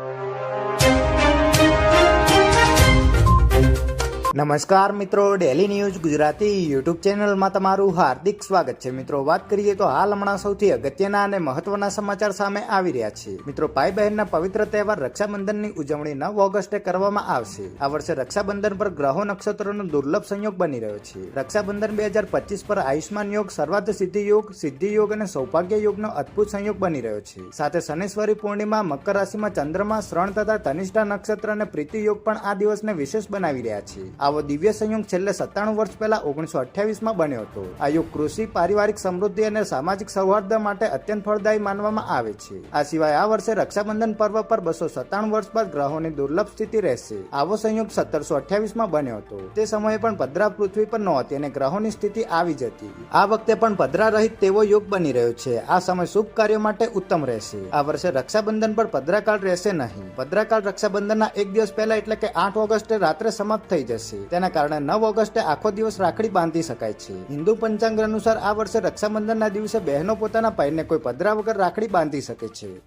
you. નમસ્કાર મિત્રો daily news Gujarati YouTube ચેનલમાં તમારું હાર્દિક સ્વાગત છે. મિત્રો, વાત કરીએ તો હાલ હમણાં સૌથી અગત્યના અને મહત્વના સમાચાર સામે આવી રહ્યા છે. મિત્રો ભાઈ બહેનના પવિત્ર તહેવાર રક્ષાબંધનની ઉજવણી નવ ઓગસ્ટે કરવામાં આવશે. આ વર્ષે રક્ષાબંધન પર ગ્રહો નક્ષત્રોનો દુર્લભ સંયોગ બની રહ્યો છે. રક્ષાબંધન બે હજાર પચીસ પર આયુષ્માન યોગ સર્વાર્થ સિદ્ધિ યોગ સિદ્ધિ યોગ અને સૌભાગ્ય યોગનો અદ્ભુત સંયોગ બની રહ્યો છે. સાથે શનેશ્વરી પૂર્ણિમા, મકર રાશિમાં ચંદ્રમા, શ્રણ તથા ધનિષ્ઠા નક્ષત્ર અને પ્રીતિ યોગ પણ આ દિવસને વિશેષ બનાવી રહ્યા છે. આવો દિવ્ય સંયોગ છેલ્લે સત્તાણું વર્ષ પહેલા ઓગણીસો અઠ્યાવીસમાં બન્યો હતો. આ યોગ કૃષિ, પારિવારિક સમૃદ્ધિ અને સામાજિક સૌહાર્દ માટે અત્યંત ફળદાયી માનવામાં આવે છે. આ સિવાય આ વર્ષે રક્ષાબંધન પર્વ પર બસો સત્તાણું વર્ષ બાદ ગ્રહોની દુર્લભ સ્થિતિ રહેશે. આવો સંયોગ સત્તરસો અઠ્યાવીસમાં બન્યો હતો. તે સમયે પણ ભદ્રા પૃથ્વી પર નહોતી અને ગ્રહોની સ્થિતિ આવી જ હતી આ વખતે પણ ભદ્રા રહિત તેવો યોગ બની રહ્યો છે. આ સમય શુભ કાર્યો માટે ઉત્તમ રહેશે. આ વર્ષે રક્ષાબંધન પર ભદ્રાકાળ રહેશે નહીં. ભદ્રાકાળ રક્ષાબંધનના એક દિવસ પહેલા એટલે કે આઠ ઓગસ્ટે રાત્રે સમાપ્ત થઈ જશે. તેના કારણે નવ ઓગસ્ટે આખો દિવસ રાખડી બાંધી શકાય છે. હિન્દુ પંચાંગ અનુસાર આ વર્ષે રક્ષાબંધનના દિવસે બહેનો પોતાના ભાઈને કોઈ પધરા વગર રાખડી બાંધી શકે છે.